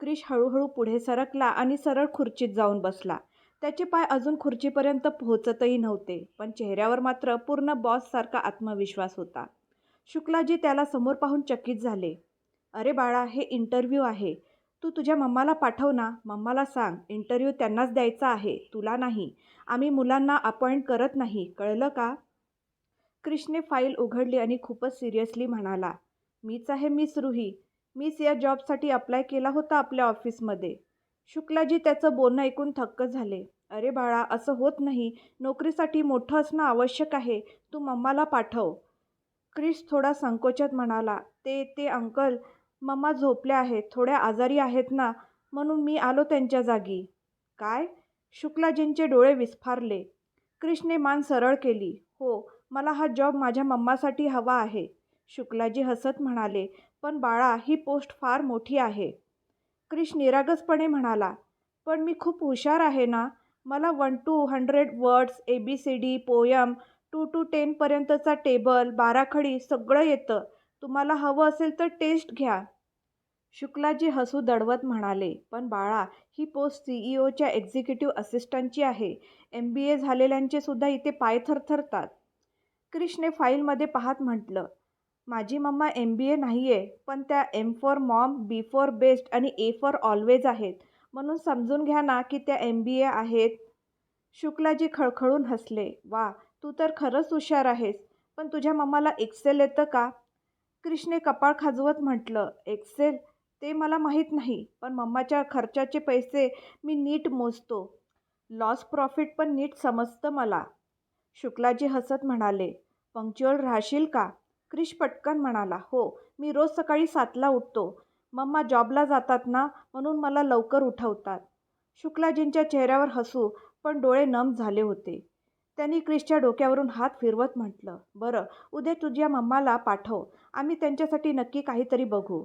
क्रिश हळूहळू पुढे सरकला आणि सरळ खुर्चीत जाऊन बसला. त्याचे पाय अजून खुर्चीपर्यंत पोहोचतही नव्हते, पण चेहऱ्यावर मात्र पूर्ण बॉससारखा आत्मविश्वास होता. शुक्लाजी त्याला समोर पाहून चकित झाले. "अरे बाळा, हे इंटरव्ह्यू आहे. तू तुझ्या मम्माला पाठव ना. मम्माला सांग, इंटरव्ह्यू त्यांनाच द्यायचा आहे, तुला नाही. आम्ही मुलांना अपॉइंट करत नाही, कळलं का? " क्रिशने फाईल उघडली आणि खूपच सिरियसली म्हणाला, "मीच आहे मिस रुही. मीच या जॉबसाठी अप्लाय केला होता आपल्या ऑफिसमध्ये. " शुक्लाजी त्याचं बोलणं ऐकून थक्क झाले. "अरे बाळा, असं होत नाही. नोकरीसाठी मोठं असणं आवश्यक आहे. तू मम्माला पाठव. " क्रिश थोडा संकोचात म्हणाला, "ते ते अंकल, मम्मा झोपल्या आहेत. थोड्या आजारी आहेत ना, म्हणून मी आलो त्यांच्या जागी. " "काय? " शुक्लाजींचे डोळे विस्फारले. क्रिशने मान सरळ केली. "हो, मला हा जॉब माझ्या मम्मासाठी हवा आहे. " शुक्लाजी हसत म्हणाले, "पण बाळा, ही पोस्ट फार मोठी आहे. " क्रिश निरागसपणे म्हणाला, "पण मी खूप हुशार आहे ना. मला one two hundred words, A B C D poem, two to टेनपर्यंतचा table, बाराखडी सगळं येतं. तुम्हाला हवं असेल तर टेस्ट घ्या. " शुक्लाजी हसू दडवत म्हणाले, "पण बाळा, ही पोस्ट सीईओच्या एक्झिक्युटिव्ह असिस्टंटची आहे. एम बी झालेल्यांचे सुद्धा इथे पाय थरथरतात. " क्रिशने फाईलमध्ये पाहत म्हटलं, "माझी मम्मा एम बी ए नाही आहे पण त्या M for mom, B for best आणि ए फॉर ऑलवेज आहेत, म्हणून समजून घ्या ना की त्या एम बी ए आहेत. " शुक्लाजी खळखळून हसले, "वा, तू तर खरंच हुशार आहेस. पण तुझ्या मम्माला एक्सेल येतं का? " क्रिशने कपाळ खाजवत म्हटलं, "एक्सेल? ते मला माहीत नाही. पण मम्माच्या खर्चाचे पैसे मी नीट मोजतो. लॉस प्रॉफिट पण नीट समजतं मला. " शुक्लाजी हसत म्हणाले, "पंक्च्युअल राहशील का? " क्रिश पटकन म्हणाला, "हो. मी रोज सकाळी सातला उठतो. मम्मा जॉबला जातात ना, म्हणून मला लवकर उठवतात. " शुक्लाजींच्या चेहऱ्यावर हसू, पण डोळे नम झाले होते. त्यांनी क्रिशच्या डोक्यावरून हात फिरवत म्हटलं, "बरं, उद्या तुझ्या मम्माला पाठव. आम्ही त्यांच्यासाठी नक्की काहीतरी बघू.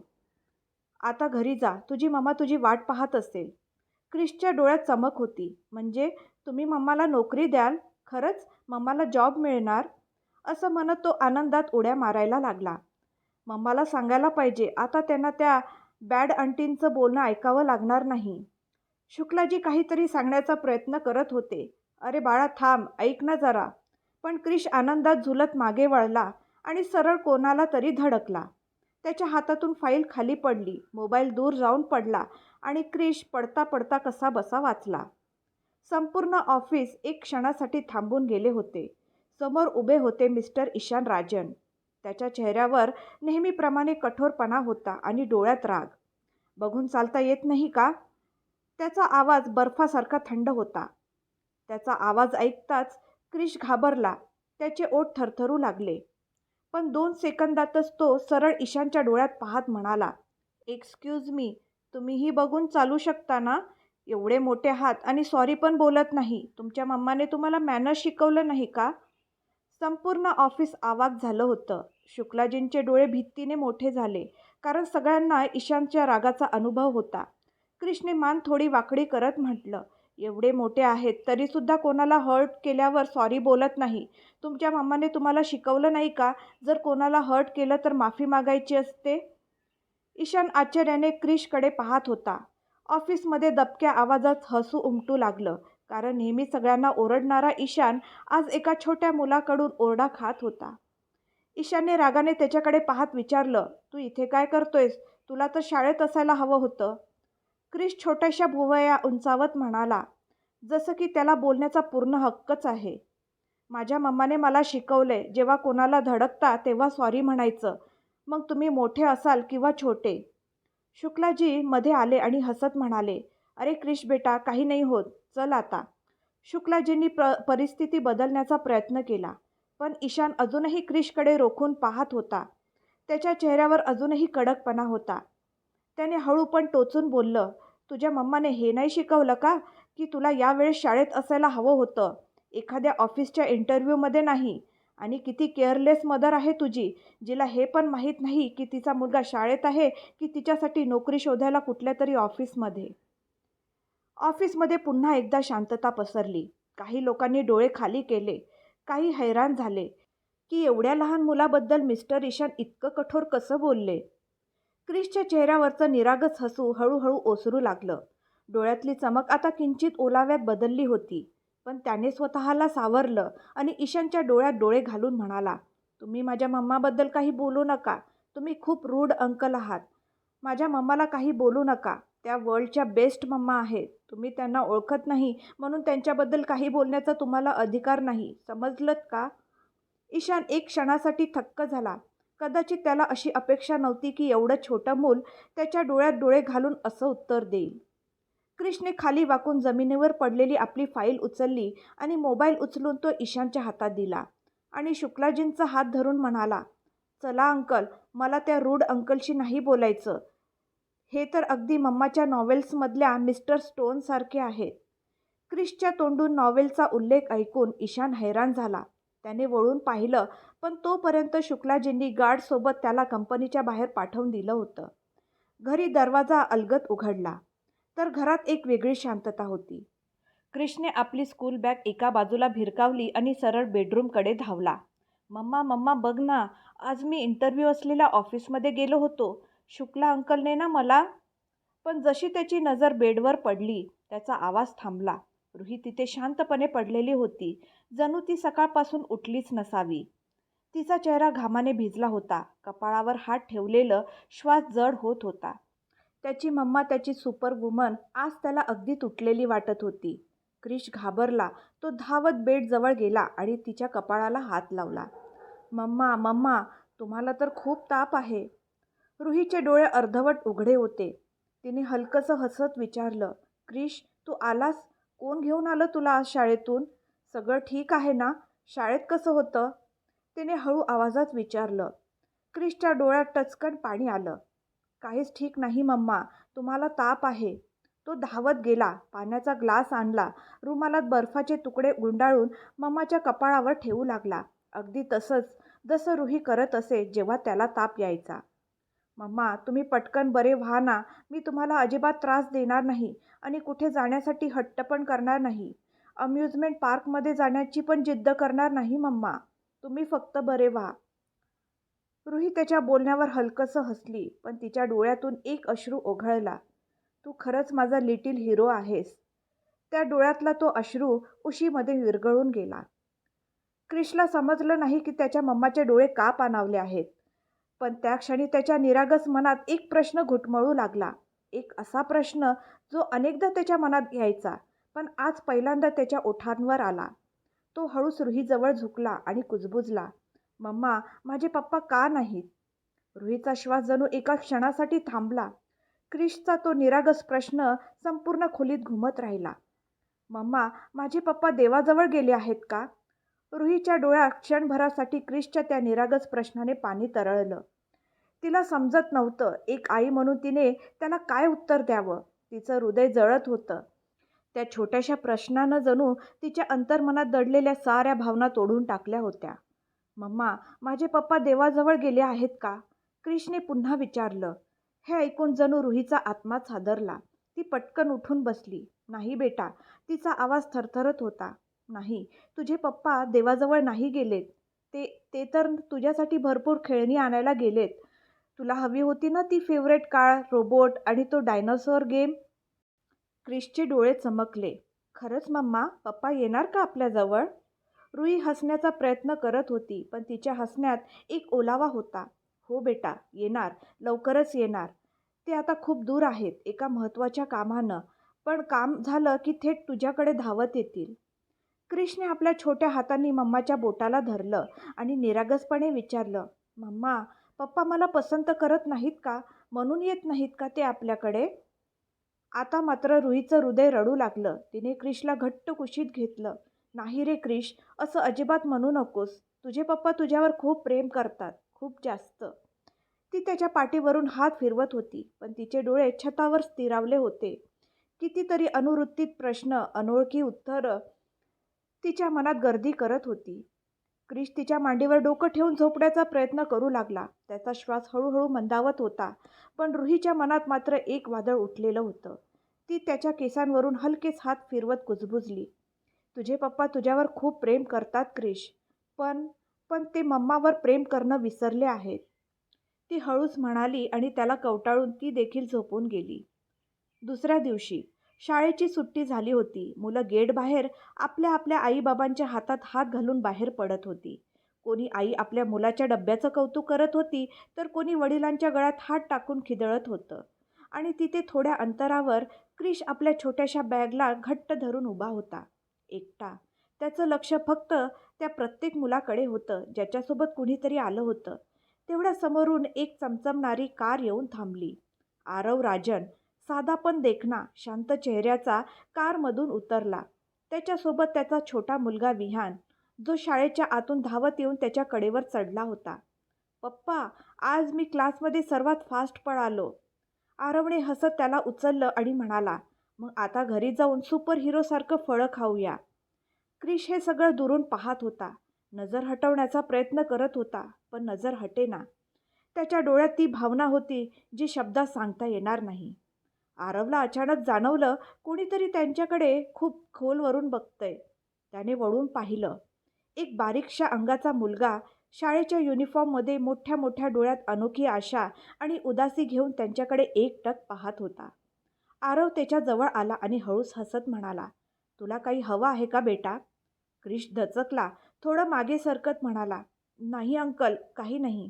आता घरी जा. तुझी मम्मा तुझी वाट पाहत असेल. " क्रिशच्या डोळ्यात चमक होती. "म्हणजे तुम्ही मम्माला नोकरी द्याल? खरंच? मम्माला जॉब मिळणार? " असं म्हणत तो आनंदात उड्या मारायला लागला. "मम्माला सांगायला पाहिजे. आता त्यांना त्या बॅड आंटींचं बोलणं ऐकावं लागणार नाही. " शुक्लाजी काहीतरी सांगण्याचा प्रयत्न करत होते. "अरे बाळा थांब, ऐक ना जरा. " पण क्रिश आनंदात झुलत मागे वळला आणि सरळ कोणाला तरी धडकला. त्याच्या हातातून फाईल खाली पडली. मोबाईल दूर जाऊन पडला आणि क्रिश पडता पडता कसा बसा वाचला. संपूर्ण ऑफिस एक क्षणासाठी थांबून गेले होते. समोर उभे होते मिस्टर ईशान राजन. त्याच्या चेहऱ्यावर नेहमीप्रमाणे कठोरपणा होता आणि डोळ्यात राग. "बघून चालता येत नाही का? " त्याचा आवाज बर्फासारखा थंड होता. त्याचा आवाज ऐकताच क्रिश घाबरला. त्याचे ओठ थरथरू लागले. पण दोन सेकंदातच तो सरळ ईशानच्या डोळ्यात पाहत म्हणाला, एक्सक्यूज मी, तुम्हीही बघून चालू शकता ना? एवढे मोठे हात आणि सॉरी पण बोलत नाही. तुमच्या मम्माने तुम्हाला मॅनर्स शिकवलं नाही का? " संपूर्ण ऑफिस आवाज झालं होतं. शुक्लाजींचे डोळे भीतीने मोठे झाले, कारण सगळ्यांना ईशानच्या रागाचा अनुभव होता. क्रिशने मान थोडी वाकडी करत म्हटलं, "एवढे मोठे आहेत, तरीसुद्धा कोणाला हर्ट केल्यावर सॉरी बोलत नाही. तुमच्या मम्माने तुम्हाला शिकवलं नाही का, जर कोणाला हर्ट केलं तर माफी मागायची असते? " ईशान आश्चर्याने क्रिशकडे पाहत होता. ऑफिसमध्ये दबक्या आवाजात हसू उमटू लागलं, कारण नेहमी सगळ्यांना ओरडणारा ईशान आज एका छोट्या मुलाकडून ओरडा खात होता. ईशानने रागाने त्याच्याकडे पाहत विचारलं, "तू इथे काय करतोयस? तुला तर शाळेत असायला हवं होतं. " क्रिश छोट्याशा भुवया उंचावत म्हणाला, जसं की त्याला बोलण्याचा पूर्ण हक्कच आहे, "माझ्या मम्माने मला शिकवले जेव्हा कोणाला धडकता तेव्हा सॉरी म्हणायचं, मग तुम्ही मोठे असाल किंवा छोटे. " शुक्लाजी मध्ये आले आणि हसत म्हणाले, "अरे क्रिश बेटा, काही नाही होत. चल आता. " शुक्लाजींनी परिस्थिती बदलण्याचा प्रयत्न केला, पण ईशान अजूनही क्रिशकडे रोखून पाहत होता. त्याच्या चेहऱ्यावर अजूनही कडकपणा होता. त्याने हळू पण टोचून बोललं, "तुझ्या मम्माने हे नाही शिकवलं का, की तुला यावेळेस शाळेत असायला हवं होतं, एखाद्या ऑफिसच्या इंटरव्ह्यूमध्ये नाही? आणि किती केअरलेस मदर आहे तुझी, जिला हे पण माहीत नाही की तिचा मुलगा शाळेत आहे की तिच्यासाठी नोकरी शोधायला कुठल्या तरी ऑफिसमध्ये? " ऑफिसमध्ये पुन्हा एकदा शांतता पसरली. काही लोकांनी डोळे खाली केले. काही हैराण झाले की एवढ्या लहान मुलाबद्दल मिस्टर ईशान इतकं कठोर कसं बोलले? क्रिसच्या चेहऱ्यावरचं निरागस हसू हळूहळू ओसरू लागलं डोळ्यातली चमक आता किंचित ओलाव्यात बदलली होती पण त्याने स्वतःला सावरलं आणि ईशानच्या डोळ्यात डोळे घालून म्हणाला तुम्ही माझ्या मम्माबद्दल काही बोलू नका तुम्ही खूप रूढ अंकल आहात माझ्या मम्माला काही बोलू नका. त्या वर्ल्डच्या बेस्ट मम्मा आहेत. तुम्ही त्यांना ओळखत नाही म्हणून त्यांच्याबद्दल काही बोलण्याचा तुम्हाला अधिकार नाही. समजलं का? ईशान एक क्षणासाठी थक्क झाला. कदाचित त्याला अशी अपेक्षा नव्हती की एवढं छोटं मूल त्याच्या डोळ्यात डोळे घालून असं उत्तर देईल. क्रिशने खाली वाकून जमिनीवर पडलेली आपली फाईल उचलली आणि मोबाईल उचलून तो ईशानच्या हातात दिला आणि शुक्लाजींचा हात धरून म्हणाला चला अंकल मला त्या रूढ अंकलशी नाही बोलायचं. हे तर अगदी मम्माच्या नॉवेल्समधल्या मिस्टर स्टोनसारखे आहेत. क्रिशच्या तोंडून नॉवेलचा उल्लेख ऐकून ईशान हैराण झाला. त्याने वळून पाहिलं पण तोपर्यंत शुक्लाजींनी गार्डसोबत त्याला कंपनीच्या बाहेर पाठवून दिलं होतं. घरी दरवाजा अलगत उघडला. तर घरात एक वेगळी शांतता होती. क्रिशने आपली स्कूल बॅग एका बाजूला भिरकावली आणि सरळ बेडरूमकडे धावला. मम्मा मम्मा बघ ना आज मी इंटरव्ह्यू असलेल्या ऑफिसमध्ये गेलो होतो. शुक्ला अंकलने ना मला पण जशी त्याची नजर बेडवर पडली त्याचा आवाज थांबला. रुही तिथे शांतपणे पडलेली होती. जणू ती सकाळपासून उठलीच नसावी. तिचा चेहरा घामाने भिजला होता. कपाळावर हात ठेवलेलं श्वास जड होत होता. त्याची मम्मा त्याची सुपर वुमन आज त्याला अगदी तुटलेली वाटत होती. क्रिश घाबरला. तो धावत बेडजवळ गेला आणि तिच्या कपाळाला हात लावला. मम्मा मम्मा तुम्हाला तर खूप ताप आहे. रुहीचे डोळे अर्धवट उघडे होते. तिने हलकंसं हसत विचारलं क्रिश तू आलास? कोण घेऊन आलं तुला आज शाळेतून? सगळं ठीक आहे ना? शाळेत कसं होतं? तिने हळू आवाजात विचारलं. क्रिशच्या डोळ्यात टचकन पाणी आलं. काहीच ठीक नाही मम्मा. तुम्हाला ताप आहे. तो धावत गेला पाण्याचा ग्लास आणला रुमालात बर्फाचे तुकडे गुंडाळून मम्माच्या कपाळावर ठेवू लागला. अगदी तसंच जसं रुही करत असे जेव्हा त्याला ताप यायचा. मम्मा तुम्ही पटकन बरे व्हा ना. मी तुम्हाला अजिबात त्रास देणार नाही आणि कुठे जाण्यासाठी हट्ट पण करणार नाही. अम्युजमेंट पार्कमध्ये जाण्याची पण जिद्द करणार नाही मम्मा. तुम्ही फक्त बरे व्हा. रुही त्याच्या बोलण्यावर हलकंसं हसली पण तिच्या डोळ्यातून एक अश्रू ओघळला. तू खरंच माझा लिटिल हिरो आहेस. त्या डोळ्यातला तो अश्रू उशीमध्ये विरघळून गेला. क्रिशला समजलं नाही की त्याच्या मम्माचे डोळे का पाणावले आहेत? पण त्या क्षणी त्याच्या निरागस मनात एक प्रश्न घुटमळू लागला. एक असा प्रश्न जो अनेकदा त्याच्या मनात यायचा पण आज पहिल्यांदा त्याच्या ओठांवर आला. तो हळूस रुहीजवळ झुकला आणि कुजबुजला. मम्मा माझे पप्पा का नाहीत? रुहीचा श्वास जणू एका क्षणासाठी थांबला. क्रिशचा तो निरागस प्रश्न संपूर्ण खोलीत घुमत राहिला. मम्मा माझे पप्पा देवाजवळ गेले आहेत का? रुहीच्या डोळ्यात क्षणभरासाठी क्रिशच्या त्या निरागस प्रश्नाने पाणी तरळलं. तिला समजत नव्हतं. एक आई म्हणून तिने त्याला काय उत्तर द्यावं? तिचं हृदय जळत होतं. त्या छोट्याशा प्रश्नानं जणू तिच्या अंतर्मनात दडलेल्या साऱ्या भावना तोडून टाकल्या होत्या. मम्मा माझे पप्पा देवाजवळ गेले आहेत का? क्रिशने पुन्हा विचारलं. हे ऐकून जणू रुहीचा आत्माच हादरला ती पटकन उठून बसली. नाही बेटा तिचा आवाज थरथरत होता. नाही तुझे पप्पा देवाजवळ नाही गेलेत. ते ते तर तुझ्यासाठी भरपूर खेळणी आणायला गेलेत. तुला हवी होती ना ती फेवरेट काळ रोबोट आणि तो डायनोसॉर गेम क्रिशचे डोळे चमकले. खरंच मम्मा पप्पा येणार का आपल्याजवळ? रुई हसण्याचा प्रयत्न करत होती पण तिच्या हसण्यात एक ओलावा होता. हो बेटा येणार. लवकरच येणार. ते आता खूप दूर आहेत एका महत्त्वाच्या कामानं. पण काम झालं की थेट तुझ्याकडे धावत येतील. क्रिशने आपल्या छोट्या हातांनी मम्माच्या बोटाला धरलं आणि निरागसपणे विचारलं मम्मा पप्पा मला पसंत करत नाहीत का? म्हणून येत नाहीत का ते आपल्याकडे? आता मात्र रुईचं हृदय रडू लागलं. तिने क्रिशला घट्ट कुशीत घेतलं. नाही रे क्रिश असं अजिबात म्हणू नकोस. तुझे पप्पा तुझ्यावर खूप प्रेम करतात खूप जास्त. ती त्याच्या पाठीवरून हात फिरवत होती पण तिचे डोळे छतावर स्थिरावले होते. कितीतरी अनुवृत्तीत प्रश्न अनोळखी उत्तरं तिच्या मनात गर्दी करत होती. क्रिश तिच्या मांडीवर डोकं ठेवून झोपण्याचा प्रयत्न करू लागला. त्याचा श्वास हळूहळू मंदावत होता पण रुहीच्या मनात मात्र एक वादळ उठलेलं होतं. ती त्याच्या केसांवरून हलकेच हात फिरवत कुजबुजली तुझे पप्पा तुझ्यावर खूप प्रेम करतात क्रिश पण पण ते मम्मावर प्रेम करणं विसरले आहेत. ती हळूच म्हणाली आणि त्याला कवटाळून ती देखील झोपून गेली. दुसऱ्या दिवशी शाळेची सुट्टी झाली होती. मुलं गेटबाहेर आपल्या आपल्या आईबाबांच्या हातात हात घालून बाहेर पडत होती. कोणी आई आपल्या मुलाच्या डब्याचं कौतुक करत होती तर कोणी वडिलांच्या गळ्यात हात टाकून खिदळत होतं. आणि तिथे थोड्या अंतरावर क्रिश आपल्या छोट्याशा बॅगला घट्ट धरून उभा होता. एकटा. त्याचं लक्ष फक्त त्या प्रत्येक मुलाकडे होतं ज्याच्यासोबत कुणीतरी आलं होतं. तेवढ्या समोरून एक चमचमणारी कार येऊन थांबली. आरव राजन साधा पण देखणा शांत चेहऱ्याचा कारमधून उतरला. त्याच्यासोबत त्याचा छोटा मुलगा विहान जो शाळेच्या आतून धावत येऊन त्याच्या कडेवर चढला होता. पप्पा आज मी क्लासमध्ये सर्वात फास्ट पळालो. आरवणे हसत त्याला उचललं आणि म्हणाला मग आता घरी जाऊन सुपर हिरोसारखं फळं खाऊया. क्रिश हे सगळं दुरून पाहत होता. नजर हटवण्याचा प्रयत्न करत होता पण नजर हटेना. त्याच्या डोळ्यात ती भावना होती जी शब्दात सांगता येणार नाही. आरवला अचानक जाणवलं कोणीतरी त्यांच्याकडे खूप खोलवरून बघतंय. त्याने वळून पाहिलं. एक बारीकशा अंगाचा मुलगा शाळेच्या युनिफॉर्ममध्ये मोठ्या मोठ्या डोळ्यात अनोखी आशा आणि उदासी घेऊन त्यांच्याकडे एकटक पाहत होता. आरव त्याच्याजवळ आला आणि हळूस हसत म्हणाला तुला काही हवं आहे का बेटा? क्रिश दचकला थोडं मागे सरकत म्हणाला. नाही अंकल काही नाही.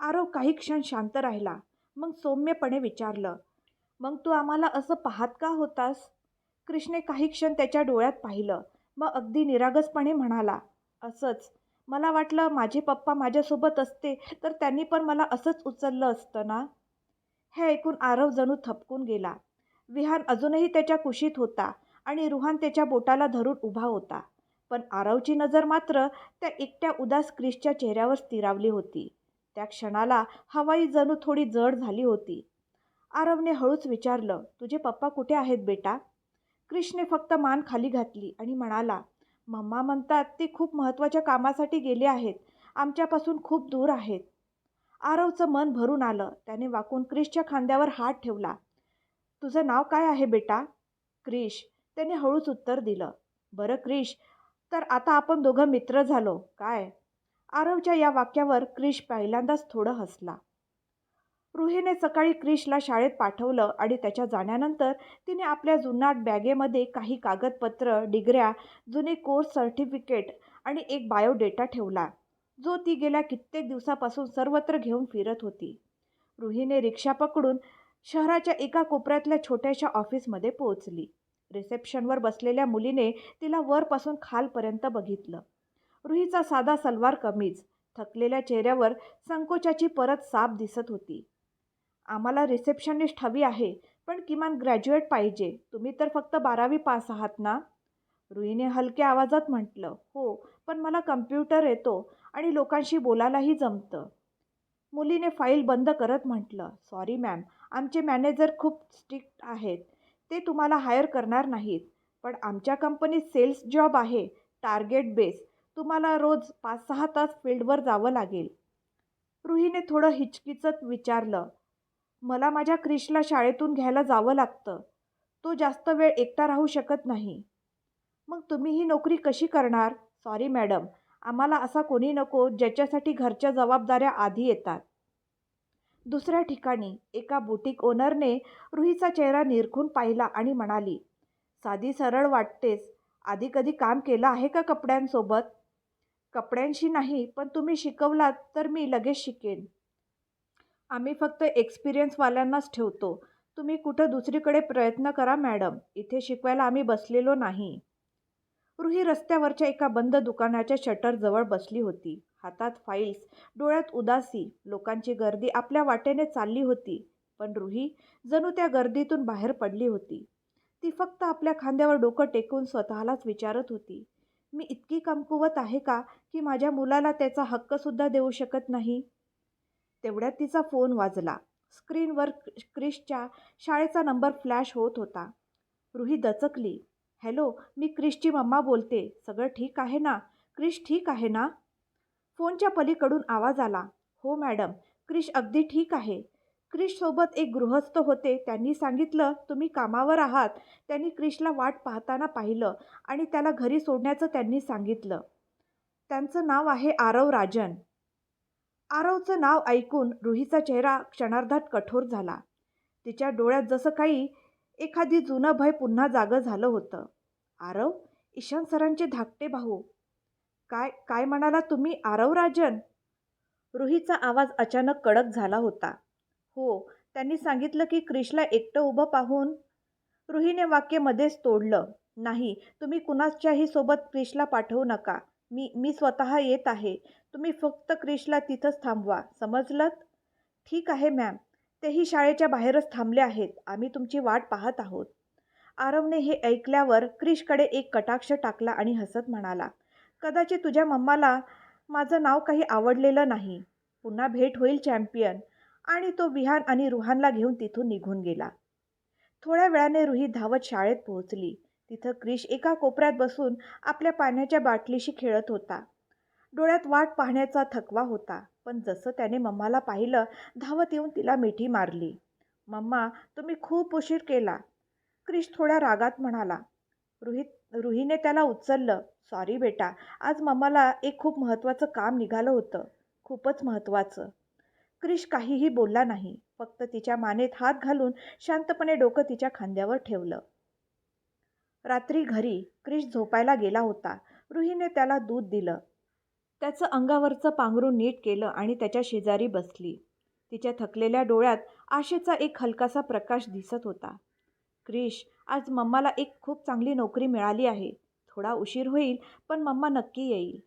आरव काही क्षण शांत राहिला. मग सौम्यपणे विचारलं मग तू आम्हाला असं पाहत का होतास? कृष्णे काही क्षण त्याच्या डोळ्यात पाहिलं. मग अगदी निरागसपणे म्हणाला असंच. मला वाटलं माझे पप्पा माझ्यासोबत असते तर त्यांनी पण मला असंच उचललं असतं ना? हे ऐकून आरव जणू थपकून गेला. विहान अजूनही त्याच्या कुशीत होता आणि रुहान त्याच्या बोटाला धरून उभा होता. पण आरवची नजर मात्र त्या एकट्या उदास क्रिशच्या चेहऱ्यावर स्थिरावली होती. त्या क्षणाला हवाई जणू थोडी जड झाली होती. आरवने हळूच विचारलं तुझे पप्पा कुठे आहेत बेटा? क्रिशने फक्त मान खाली घातली आणि म्हणाला मम्मा म्हणतात ते खूप महत्त्वाच्या कामासाठी गेले आहेत. आमच्यापासून खूप दूर आहेत. आरवचं मन भरून आलं. त्याने वाकून क्रिशच्या खांद्यावर हात ठेवला. तुझं नाव काय आहे बेटा? क्रिश त्याने हळूच उत्तर दिलं. बरं क्रिश तर आता आपण दोघं मित्र झालो. काय? आरवच्या या वाक्यावर क्रिश पहिल्यांदाच थोडं हसला. रुहीने सकाळी क्रिशला शाळेत पाठवलं आणि त्याच्या जाण्यानंतर तिने आपल्या जुनाट बॅगेमध्ये काही कागदपत्र डिग्र्या जुने कोर्स सर्टिफिकेट आणि एक बायोडेटा ठेवला जो ती गेल्या कित्येक दिवसापासून सर्वत्र घेऊन फिरत होती. रुहीने रिक्षा पकडून शहराच्या एका कोपऱ्यातल्या छोट्याशा ऑफिसमध्ये पोहोचली. रिसेप्शनवर बसलेल्या मुलीने तिला वरपासून खालपर्यंत बघितलं. रुहीचा साधा सलवार कमीज थकलेल्या चेहऱ्यावर संकोचाची परत साप दिसत होती. आम्हाला रिसेप्शनिस्ट हवी आहे पण किमान ग्रॅज्युएट पाहिजे. तुम्ही तर फक्त बारावी पास आहात ना? रुईने हलक्या आवाजात म्हटलं. हो पण मला कम्प्युटर येतो आणि लोकांशी बोलायलाही जमतं. मुलीने फाईल बंद करत म्हटलं. सॉरी मॅम आमचे मॅनेजर खूप स्ट्रिक्ट आहेत. ते तुम्हाला हायर करणार नाहीत. पण आमच्या कंपनीत सेल्स जॉब आहे टार्गेट बेस. तुम्हाला रोज पाच सहा तास फील्डवर जावं लागेल. रुहीने थोडं हिचकिचत विचारलं. मला माझ्या क्रिशला शाळेतून घ्यायला जावं लागतं. तो जास्त वेळ एकटा राहू शकत नाही. मग तुम्ही ही नोकरी कशी करणार? सॉरी मॅडम आम्हाला असा कोणी नको ज्याच्यासाठी घरच्या जबाबदाऱ्या आधी येतात. दुसऱ्या ठिकाणी एका बुटीक ओनरने रुहीचा चेहरा निरखून पाहिला आणि म्हणाली साधी सरळ वाटतेस. आधी कधी काम केलं आहे का कपड्यांसोबत? कपड्यांशी नाही पण तुम्ही शिकवलात तर मी लगेच शिकेन. आम्ही फक्त एक्सपिरियन्सवाल्यांनाच ठेवतो. तुम्ही कुठं दुसरीकडे प्रयत्न करा मॅडम. इथे शिकवायला आम्ही बसलेलो नाही. रुही रस्त्यावरच्या एका बंद दुकानाच्या शटरजवळ बसली होती. हातात फाईल्स डोळ्यात उदासी. लोकांची गर्दी आपल्या वाटेने चालली होती. पण रुही जणू त्या गर्दीतून बाहेर पडली होती. ती फक्त आपल्या खांद्यावर डोकं टेकून स्वतःलाच विचारत होती. मी इतकी कमकुवत आहे का की माझ्या मुलाला त्याचा हक्कसुद्धा देऊ शकत नाही? तेवढ्यात तिचा फोन वाजला. स्क्रीनवर क्रिशच्या शाळेचा नंबर फ्लॅश होत होता. रुही दचकली. हॅलो मी क्रिशची मम्मा बोलते. सगळं ठीक आहे ना? क्रिश ठीक आहे ना? फोनच्या पलीकडून आवाज आला. हो मॅडम. क्रिश अगदी ठीक आहे. क्रिशसोबत एक गृहस्थ होते. त्यांनी सांगितलं तुम्ही कामावर आहात. त्यांनी क्रिशला वाट पाहताना पाहिलं आणि त्याला घरी सोडण्याचं त्यांनी सांगितलं. त्यांचं नाव आहे आरव राजन. आरवचं नाव ऐकून रुहीचा चेहरा क्षणार्धात कठोर झाला. तिच्या डोळ्यात जसं काही एखादी जुनं भय पुन्हा जागं झालं होतं. आरव ईशान सरांचे धाकटे भाऊ. काय काय म्हणाला तुम्ही आरव राजन? रुहीचा आवाज अचानक कडक झाला होता. हो त्यांनी सांगितलं की क्रिशला एकटं उभं पाहून रुहीने वाक्य मध्येच तोडलं. नाही तुम्ही कुणाच्याही सोबत क्रिशला पाठवू नका. मी मी स्वतः येत आहे. तुम्ही फक्त क्रिशला तिथंच थांबवा. समजलं ठीक आहे मॅम. तेही शाळेच्या बाहेरच थांबले आहेत. आम्ही तुमची वाट पाहत आहोत. आरवने हे ऐकल्यावर क्रिशकडे एक कटाक्ष टाकला आणि हसत म्हणाला कदाचित तुझ्या मम्माला माझं नाव काही आवडलेलं नाही. पुन्हा भेट होईल चॅम्पियन. आणि तो विहान आणि रुहानला घेऊन तिथून निघून गेला. थोड्या वेळाने रुही धावत शाळेत पोहोचली. तिथं क्रिश एका कोपऱ्यात बसून आपल्या पाण्याच्या बाटलीशी खेळत होता. डोळ्यात वाट पाहण्याचा थकवा होता पण जसं त्याने मम्माला पाहिलं धावत येऊन तिला मिठी मारली. मम्मा तुम्ही खूप उशीर केला. क्रिश थोड्या रागात म्हणाला रुहित रुहीने त्याला उचललं. सॉरी बेटा आज मम्माला एक खूप महत्त्वाचं काम निघालं होतं. खूपच महत्त्वाचं. क्रिश काहीही बोलला नाही फक्त तिच्या मानेत हात घालून शांतपणे डोकं तिच्या खांद्यावर ठेवलं. रात्री घरी क्रिश झोपायला गेला होता. रुहीने त्याला दूध दिलं. त्याचं अंगावरचं पांघरून नीट केलं आणि त्याच्या शेजारी बसली. तिच्या थकलेल्या डोळ्यात आशेचा एक हलकासा प्रकाश दिसत होता. क्रिश आज मम्माला एक खूप चांगली नोकरी मिळाली आहे. थोडा उशीर होईल पण मम्मा नक्की येईल.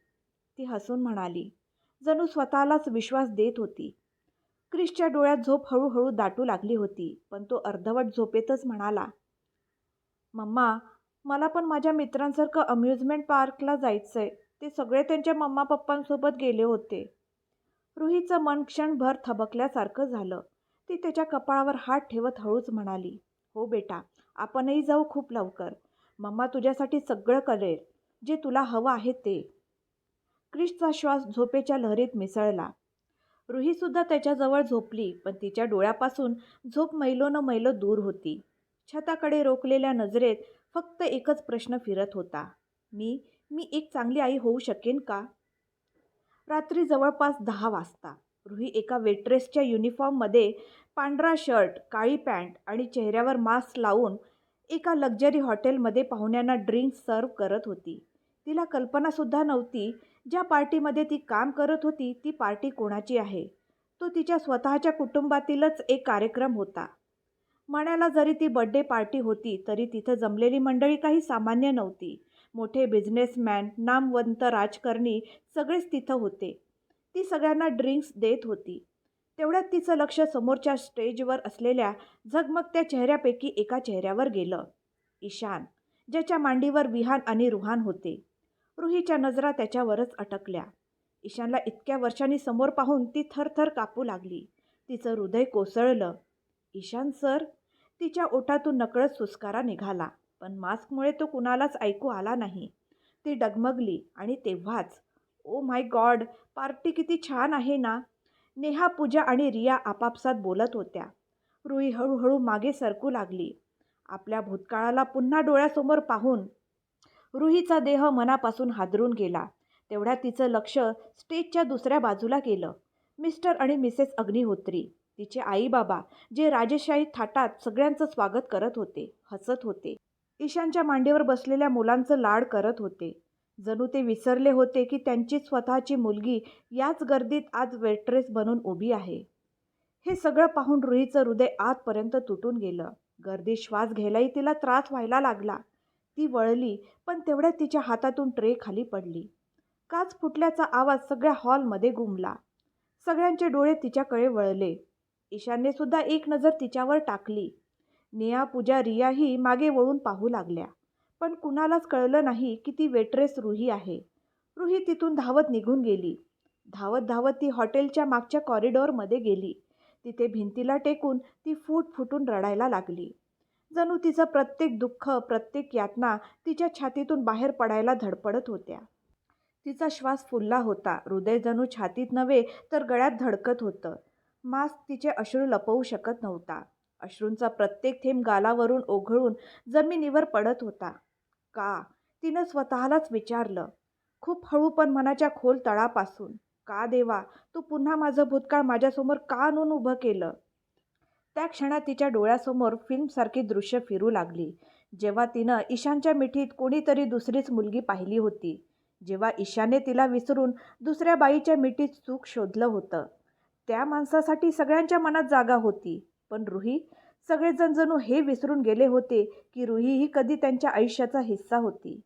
ती हसून म्हणाली. जणू स्वतःलाच विश्वास देत होती. क्रिशच्या डोळ्यात झोप हळूहळू दाटू लागली होती पण तो अर्धवट झोपेतच म्हणाला मम्मा मला पण माझ्या मित्रांसारखं अम्युजमेंट पार्कला जायचं आहे ते सगळे त्यांच्या मम्मा पप्पांसोबत गेले होते. रुहीचं मन क्षणभर थबकल्यासारखं झालं. ती त्याच्या कपाळावर हात ठेवत हळूच म्हणाली हो बेटा आपणही जाऊ खूप लवकर. मम्मा तुझ्यासाठी सगळं करेल. जे तुला हवं आहे ते. क्रिशचा श्वास झोपेच्या लहरीत मिसळला. रुहीसुद्धा त्याच्याजवळ झोपली पण तिच्या डोळ्यापासून झोप मैलो न मैलो दूर होती. छताकडे रोखलेल्या नजरेत फक्त एकच प्रश्न फिरत होता. मी मी एक चांगली आई होऊ शकेन का? रात्री जवळपास दहा वाजता. रुही एका वेट्रेसच्या युनिफॉर्ममध्ये पांढरा शर्ट काळी पॅन्ट आणि चेहऱ्यावर मास्क लावून एका लक्झरी हॉटेलमध्ये पाहुण्यांना ड्रिंक्स सर्व करत होती. तिला कल्पनासुद्धा नव्हती ज्या पार्टीमध्ये ती काम करत होती ती पार्टी कोणाची आहे? तो तिच्या स्वतःच्या कुटुंबातीलच एक कार्यक्रम होता. म्हणायला जरी ती बड्डे पार्टी होती तरी तिथं जमलेली मंडळी काही सामान्य नव्हती. मोठे बिझनेसमॅन नामवंत राजकारणी सगळेच तिथं होते. ती सगळ्यांना ड्रिंक्स देत होती. तेवढ्यात तिचं लक्ष समोरच्या स्टेजवर असलेल्या झगमगत्या चेहऱ्यापैकी एका चेहऱ्यावर गेलं. ईशान ज्याच्या मांडीवर विहान आणि रुहान होते. रुहीच्या नजरा त्याच्यावरच अटकल्या. ईशानला इतक्या वर्षांनी समोर पाहून ती थरथर कापू लागली. तिचं हृदय कोसळलं. ईशान सर तिच्या ओठातून नकळत सुस्कारा निघाला पण मास्कमुळे तो कुणालाच ऐकू आला नाही. ती डगमगली आणि तेव्हाच ओ माय गॉड पार्टी किती छान आहे ना. नेहा पूजा आणि रिया आपापसात बोलत होत्या. रुई हळूहळू मागे सरकू लागली. आपल्या भूतकाळाला पुन्हा डोळ्यासमोर पाहून रुहीचा देह मनापासून हादरून गेला. तेवढ्या तिचं लक्ष स्टेजच्या दुसऱ्या बाजूला गेलं. मिस्टर आणि मिसेस अग्निहोत्री तिचे आईबाबा जे राजेशाही थाटात सगळ्यांचं स्वागत करत होते हसत होते. ईशानच्या मांडीवर बसलेल्या मुलांचं लाड करत होते. जणू ते विसरले होते की त्यांची स्वतःची मुलगी याच गर्दीत आज वेट्रेस बनून उभी आहे. हे सगळं पाहून रुईचं हृदय आतपर्यंत तुटून गेलं. गर्दी श्वास घ्यायलाही तिला त्रास व्हायला लागला. ती वळली पण तेवढ्यात तिच्या हातातून ट्रे खाली पडली. काच फुटल्याचा आवाज सगळ्या हॉलमध्ये घुमला सगळ्यांचे डोळे तिच्याकडे वळले. ईशानने सुद्धा एक नजर तिच्यावर टाकली. नेहा पूजा रियाही मागे वळून पाहू लागल्या. पण कुणालाच कळलं नाही की ती वेट्रेस रुही आहे. रुही तिथून धावत निघून गेली. धावत धावत ती हॉटेलच्या मागच्या कॉरिडॉरमध्ये गेली. तिथे भिंतीला टेकून ती फूट फुटून रडायला लागली. जणू तिचं प्रत्येक दुःख प्रत्येक यातना तिच्या छातीतून बाहेर पडायला धडपडत होत्या. तिचा श्वास फुलला होता. हृदय जणू छातीत नव्हे तर गळ्यात धडकत होतं. मास्क तिचे अश्रू लपवू शकत नव्हता. अश्रूंचा प्रत्येक थेंब गालावरून ओघळून जमिनीवर पडत होता. का? तिनं स्वतःलाच विचारलं. खूप हळू पण मनाच्या खोल तळापासून. का देवा तू पुन्हा माझं भूतकाळ माझ्यासमोर का आणून उभं केलं? त्या क्षणात तिच्या डोळ्यासमोर फिल्मसारखी दृश्य फिरू लागली. जेव्हा तिनं ईशानच्या मिठीत कोणीतरी दुसरीच मुलगी पाहिली होती. जेव्हा ईशाने तिला विसरून दुसऱ्या बाईच्या मिठीत सुख शोधलं होतं. त्या माणसासाठी सगळ्यांच्या मनात जागा होती. पण रुही सगळेजण जणू हे विसरून गेले होते की रुही ही कधी त्यांच्या आयुष्याचा हिस्सा होती.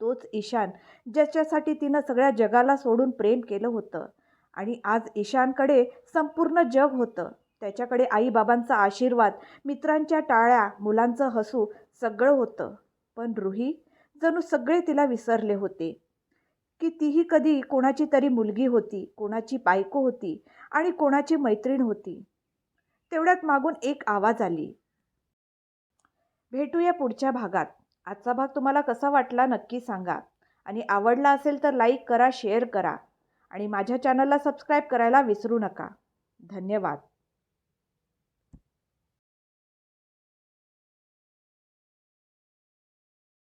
तोच ईशान ज्याच्यासाठी तिनं सगळ्या जगाला सोडून प्रेम केलं होतं. आणि आज ईशानकडे संपूर्ण जग होतं. त्याच्याकडे आईबाबांचा आशीर्वाद मित्रांच्या टाळ्या मुलांचं हसू सगळं होतं. पण रुही जणू सगळे तिला विसरले होते. की तीही कधी कोणाची तरी मुलगी होती कोणाची बायको होती आणि कोणाची मैत्रीण होती. तेवढ्यात मागून एक आवाज आली. भेटूया पुढच्या भागात. आजचा भाग तुम्हाला कसा वाटला नक्की सांगा. आणि आवडला असेल तर लाईक करा शेअर करा. आणि माझ्या चॅनलला सबस्क्राईब करायला विसरू नका. धन्यवाद.